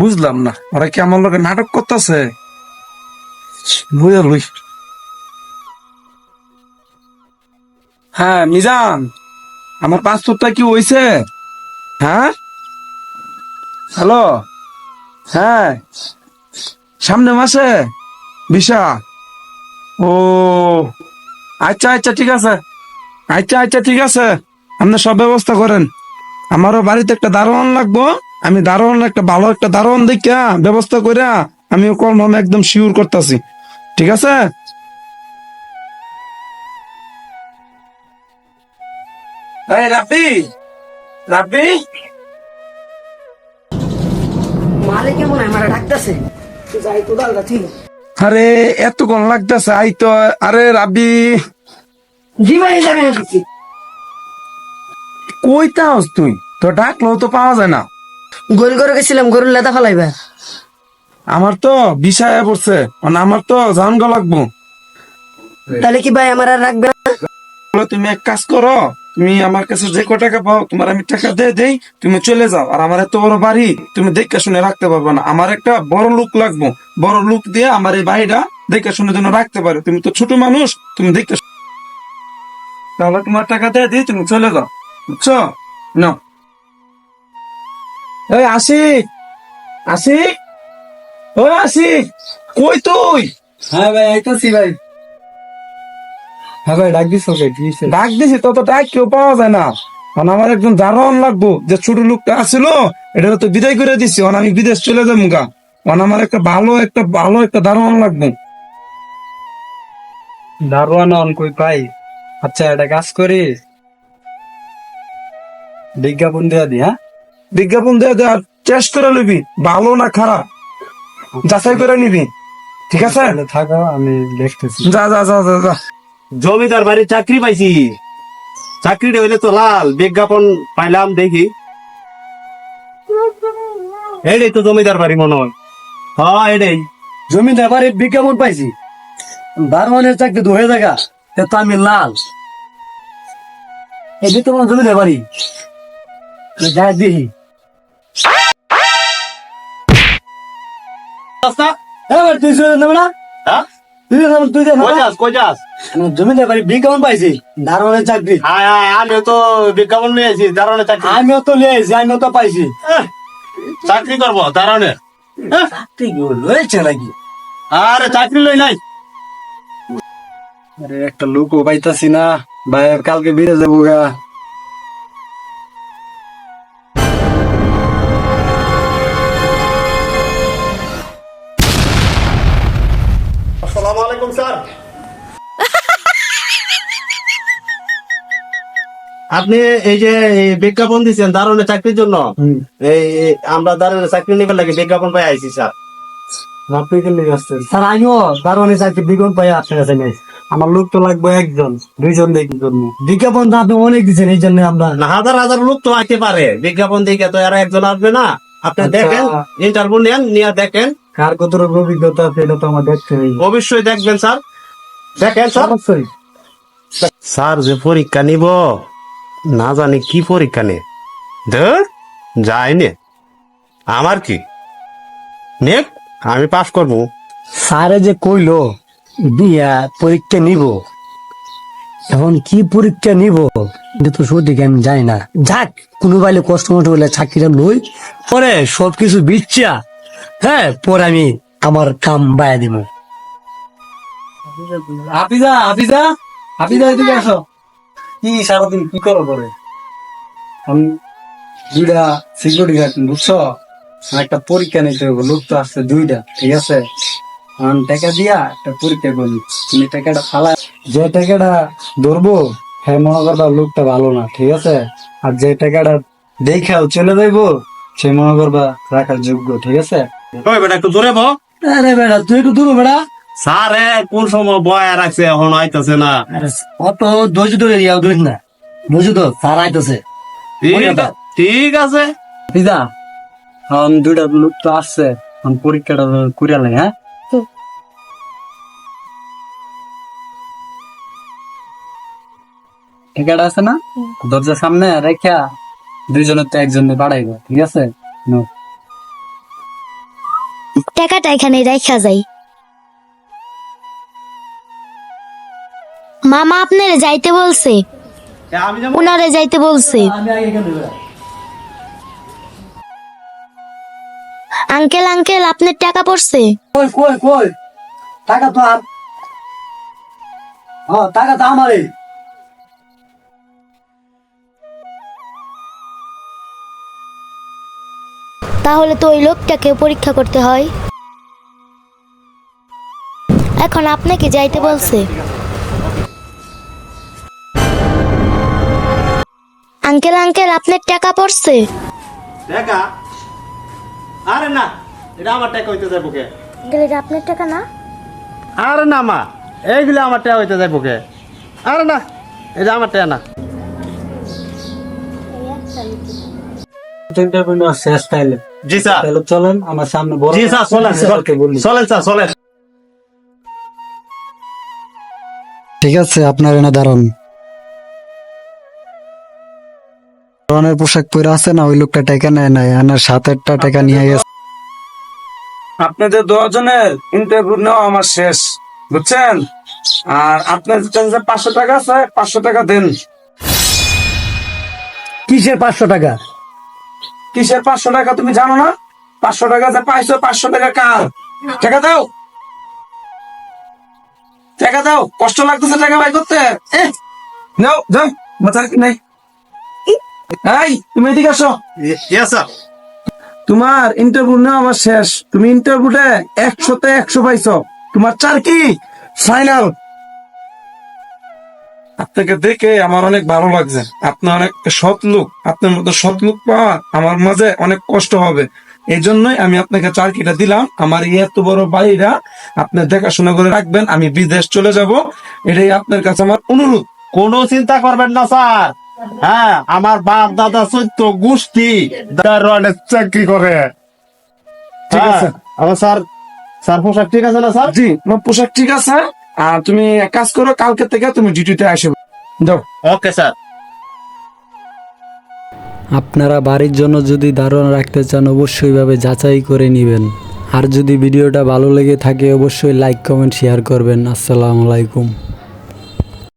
বুঝলাম না। ওরা কি আমার লোকে নাটক করতেছে? হ্যাঁ মিজান, আমার পাসপোর্টটা কি হইছে? হ্যাঁ? হ্যালো? হ্যাঁ? সামনে মাসে? বিশা? ও আচ্ছা আচ্ছা ঠিক আছে। আচ্ছা আচ্ছা ঠিক আছে। আপনি সব ব্যবস্থা করেন। আমারও বাড়িতে একটা দারোয়ান লাগবো। আমি দারোয়ান একটা ভালো একটা দারোয়ান দেখা ব্যবস্থা করে আমি কনফার্ম একদম শিওর করতেছি। ঠিক আছে? এই রাব্বি রাব্বি। মালে কেমন আমার ডাকতেছে। যাই কোদালটা ঠিক আরে এত কোন লাগতেছে আই তো আরে রাব্বি। যাবে তুই? তো ডাকলেও তো পাওয়া যায় না। গোল করে গেছিলাম গরুর লেদা ফলাইবা। আমার তো বিষয় পড়ছে মানে আমার তো জানগা লাগবো। তাহলে কি ভাই আমার আর রাখবে না? তুমি এক কাজ করো তুমি আমার কাছে যে ক টাকা পাও তোমার আমি টাকা দিয়ে দেই তুমি চলে যাও। আর আমার এত বড় বাড়ি তুমি দেখে শুনে রাখতে পারবে না। আমার একটা বড় লোক লাগবো। বড় লোক দিয়ে আমার এই বাড়িটা দেখে শুনে যেন রাখতে পারো। তুমি তো ছোট মানুষ তুমি দেখতে তাহলে তোমার টাকা দিয়ে দিই তুমি চলে যাও। বুঝছ? নাও। এই আসি আসি ও আসি কই তুই? হ্যাঁ ভাই আইতাছি ভাই। হ্যাঁ ভাই ডাক দিস ওকে? ডাক দিছি তত ডাক কেউ পাওয়া যায় না। মানে আমার একজন দারোয়ান লাগবো যে ছোট লোকটা আসছিল এটা তো বিদায় করে দিছি মানে আমি বিদেশ চলে যাব গা। মানে আমার একটা ভালো একটা ভালো একটা দারোয়ান লাগবে। দারোয়ান অন কই পাই? আচ্ছা এটা কাজ করি। বিজ্ঞাপন দেওয়া দি হ্যাঁ? বিজ্ঞাপন দিয়ে দে আর টেস্ট করে নিবি ভালো না খারাপ? যাচাই করে নিবি ঠিক আছে? থাকো আমি দেখতেছি। যা যা যা যা যা। জমিদার বাড়ির চাকরি পাইছি। চাকরিটা হইলে তো লাল বিজ্ঞাপন পাইলাম দেখি। এটাই তো জমিদার বাড়ি মনে হয়। হ্যাঁ এটাই। জমিদার বাড়ির বিজ্ঞাপন পাইছি। দারোয়ানের চাকরি দু হয়ে জায়গা তে তো আমি লাল। এই তোমার জমিদার বাড়ি। যাই দেখি। এবার তুই শুনে নেবে না? হ্যাঁ? তুই তুই যাস কই যাস? আমার জমিদার বিজ্ঞাপন পাইছি দারোয়ানের চাকরি। হায় হায় আমিও তো বিজ্ঞাপন চাকরি। আমিও তো লিয়েছি আমিও তো পাইছি। এহ, চাকরি করব ঠিক হয়েছে নাকি আরে চাকরি লই নাই। আরে একটা লোকও পাইতাছি না। ভাই কালকে বিদেশ যাব গা। আপনি এই যে বিজ্ঞাপন দিচ্ছেন দারণে চাকরির জন্য। এই আমরা দারণে চাকরি নিবার লাগে বিজ্ঞাপন পাই আইছি স্যার। আপনি কে আসছেন? স্যার আমিও দারোয়ানি চাকরি বিজ্ঞাপন পাই আপনার কাছে নেই আমার লোক তো লাগবে একজন দুইজন দেখি জন্য। বিজ্ঞাপন তো আপনি অনেক দিচ্ছেন এই জন্য আমরা হাজার হাজার লোক তো আইতে পারে। বিজ্ঞাপন দেখে তো এরা একজন আসবে না। আপনি আচ্ছা। দেখেন ইন্টারভিউ নেন নিয়ে দেখেন। কার অভিজ্ঞতা আছে এটা তো আমার দেখতে অবশ্যই দেখবেন স্যার। দেখেন স্যার। অবশ্যই। স্যার যে পরীক্ষা নিব না জানি কি পরীক্ষা নে। ধর যায়নি আমার কি? নেক আমি পাস করব। স্যারে যে কইলো, বিয়া পরীক্ষা নিব। এখন কি পরীক্ষা নিব? তো সঠিক, আমি জানি না। যাক, কোনো বাইলে কষ্ট মষ্ট হলে চাকরিটা লই, পরে সবকিছু বিচ্ছা। হ্যাঁ পরে আমি আমার কাম বায়া দিব। হাফিজা হাফিজা হাফিজা, এদিকে আসো। কি সারাদিন কি করো পরে? আমি দুইটা সিকিউরিটি গার্ড বুঝছ? একটা পরীক্ষা নিতে হবে লোক তো আসছে দুইটা ঠিক আছে? আমি টাকা দিয়া একটা পরীক্ষা করবি তুমি টাকাটা ফালা। যে টাকাটা ধরবো হ্যাঁ মনে করবা লোকটা ভালো না ঠিক আছে? আর যে টাকাটা দেখাও চলে যাইবো সে মনে করবা রাখার যোগ্য ঠিক আছে? ওই বেটা একটু আরে বেড়া তুই একটু দূর বেড়া স্যার কোন সময় বয়া রাখছে এখন আইতাছে না। অত ধৈর্য ধরে ইয়াও ধরিস না। বুঝছ তো আইতেছে। ঠিক আছে পিজা এখন দুইটা লোক তো আসছে এখন পরীক্ষাটা করিয়া লাগে হ্যাঁ? টিকাটা আছে না? দরজার সামনে রেখা দুইজনের তো একজনে বাড়াইবো ঠিক আছে। টাকাটা এখানে রেখা যাই মামা আপনারে যাইতে বলছে। আমি উনারে যাইতে বলছে। আঙ্কেল আঙ্কেল আপনার টাকা পড়ছে? কই কই কই? টাকা তো আর হ্যাঁ টাকা তো আমারই। তাহলে তো ওই লোকটাকে পরীক্ষা করতে হয়। এখন আপনাকে যাইতে বলছে। আঙ্কেল আঙ্কেল আপনার টাকা পড়ছে। টাকা? আরে না এটা আমার টাকা হইতে যাব কে? আঙ্কেল এটা আপনার টাকা না? আরে না মা এইগুলো আমার টাকা হইতে যাব কে? আরে না এটা আমার টাকা না। শেষ তাইলে। জি স্যার। তাহলে চলেন আমার সামনে বড় জি স্যার চলেন চলেন স্যার চলেন। ঠিক আছে আপনার এনে দাঁড়ান। ধরনের পোশাক পরে আছে না ওই লোকটা টাকা নেয় নাই আনার সাত আটটা টাকা নিয়ে গেছে। আপনাদের দশজনের ইন্টারভিউ নেওয়া আমার শেষ বুঝছেন? আর আপনার কাছে পাঁচশো টাকা আছে পাঁচশো টাকা দেন। কিসের পাঁচশো টাকা? কিসের পাঁচশো টাকা তুমি জানো না? পাঁচশো টাকা যে পাইছো পাঁচশো টাকা কার? টাকা দাও। টাকা দাও কষ্ট লাগতেছে টাকা বাই করতে। নাও যাও মাথা নাই। এই তুমি এদিকে আসো। তোমার ইন্টারভিউ নেওয়া আমার শেষ। তুমি ইন্টারভিউতে একশোতে একশো পাইছো। তোমার চার কি? ফাইনাল আপনাকে দেখে আমার অনেক ভালো লাগছে। আপনি অনেক সৎ লোক। আপনার মতো সৎ লোক পাওয়া আমার মাঝে অনেক কষ্ট হবে। এই জন্যই আমি আপনাকে চারকিটা দিলাম। আমার এই এত বড় বাড়িটা আপনি দেখাশোনা করে রাখবেন আমি বিদেশ চলে যাব। এটাই আপনার কাছে আমার অনুরোধ। কোনো চিন্তা করবেন না স্যার। হ্যাঁ আমার বাপ দাদা চৈত্য গোষ্ঠী চাকরি করে। ঠিক হ্যাঁ, আছে। আমার স্যার স্যার পোশাক ঠিক আছে না স্যার? জি আমার পোশাক ঠিক আছে। আর তুমি এক কাজ করো কালকে থেকে তুমি ডিউটিতে আসবে দাও ওকে স্যার। আপনারা বাড়ির জন্য যদি দারোয়ান রাখতে চান অবশ্যই ভাবে যাচাই করে নেবেন। আর যদি ভিডিওটা ভালো লেগে থাকে অবশ্যই লাইক কমেন্ট শেয়ার করবেন। আসসালামু আলাইকুম।